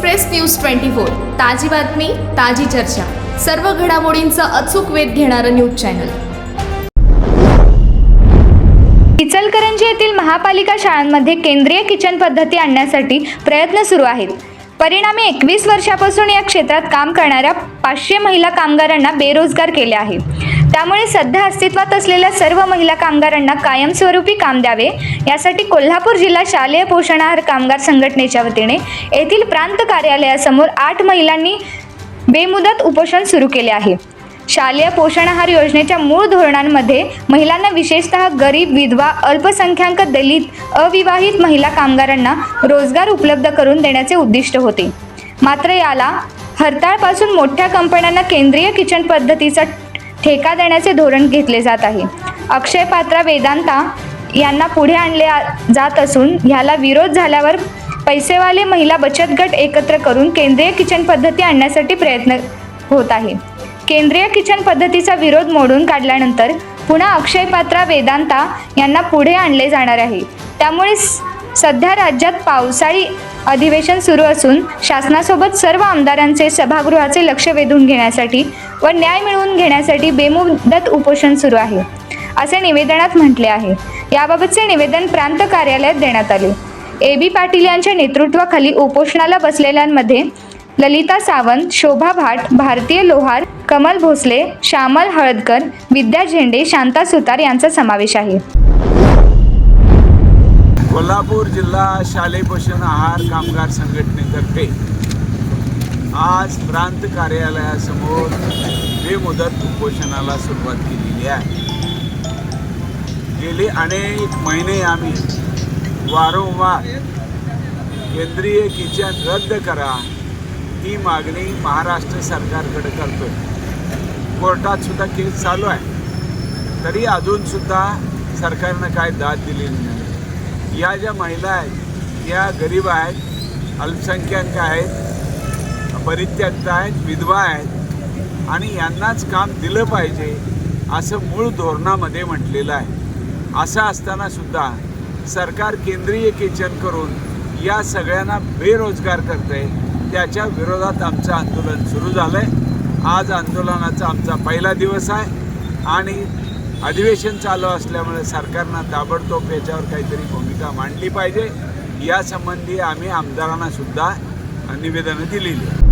Express news twenty four. ताजी बातमी ताजी चर्चा. सर्व घडामोडींचा अचूक वेध घेणारं न्यूज चॅनल. इचलकरंजी येथील महापालिका शाळांमध्ये केंद्रीय किचन पद्धती आणण्यासाठी प्रयत्न सुरू आहेत. परिणामी एकवीस वर्षापासून या क्षेत्रात काम करणाऱ्या पाचशे महिला कामगारांना बेरोजगार केले आहे. त्यामुळे सध्या अस्तित्वात असलेल्या सर्व महिला कामगारांना कायमस्वरूपी काम द्यावे. यासाठी कोल्हापूर जिल्हा शालेय पोषण आहार कामगार संघटनेच्या वतीने येथील प्रांत कार्यालयासमोर आठ महिलांनी बेमुदत उपोषण सुरू केले आहे. शालेय पोषण आहार योजनेच्या मूळ धोरणांमध्ये महिलांना विशेषतः गरीब विधवा अल्पसंख्याक दलित अविवाहित महिला कामगारांना रोजगार उपलब्ध करून देण्याचे उद्दिष्ट होते. मात्र याला हरताळपासून मोठ्या कंपन्यांना केंद्रीय किचन पद्धतीचा ठेका देण्याचे धोरण घेतले जात आहे. अक्षय पात्रा वेदांता यांना पुढे आणले जात असून ह्याला विरोध झाल्यावर पैसेवाले महिला बचत गट एकत्र करून केंद्रीय किचन पद्धती आणण्यासाठी प्रयत्न होत आहे. केंद्रीय किचन पद्धतीचा विरोध मोडून काढल्यानंतर पुन्हा अक्षय पात्रा वेदांता यांना पुढे आणले जाणार आहे. त्यामुळे सध्या राज्यात पावसाळी अधिवेशन सुरू असून शासनासोबत सर्व आमदारांचे सभागृहाचे लक्ष वेधून घेण्यासाठी व न्याय मिळवून घेण्यासाठी बेमुदत उपोषण सुरू आहे असे निवेदनात म्हटले आहे. याबाबतचे निवेदन प्रांत कार्यालयात देण्यात आले. ए बी पाटील यांच्या नेतृत्वाखाली उपोषणाला बसलेल्यांमध्ये ललिता सावंत शोभा भाट भारतीय लोहार कमल भोसले श्यामल हळदकर विद्या झेंडे शांता सुतार यांचा समावेश आहे. कोल्हापूर जिल्हा शालेय पोषण आहार कामगार संघटनेतर्फे आज प्रांत कार्यालयासमोर बेमुदत उपोषणाला सुरुवात केलेली आहे. गेले अनेक महिने आम्ही वारंवार केंद्रीय किचन रद्द करा ही मागणी महाराष्ट्र सरकारकडे करतो कोर्टात सुद्धा केस चालू आहे. तरी अजूनसुद्धा सरकारनं काय दाद दिलेली नाही. या ज्या महिला आहेत या गरीब आहेत अल्पसंख्याक आहेत परित्यक्त आहेत विधवा आहेत आणि यांनाच काम दिलं पाहिजे असं मूळ धोरणामध्ये म्हटलेलं आहे. असं असताना सुद्धा सरकार केंद्रीय किचन करून या सगळ्यांना बेरोजगार करते त्याच्या विरोधात आमचं आंदोलन सुरू झालं आहे आज आंदोलनाचा आमचा पहिला दिवस आहे आणि अधिवेशन चालू असल्यामुळे सरकारनं ताबडतोब याच्यावर काहीतरी भूमिका मांडली पाहिजे. यासंबंधी आम्ही आमदारांना सुद्धा निवेदनं दिलेली आहे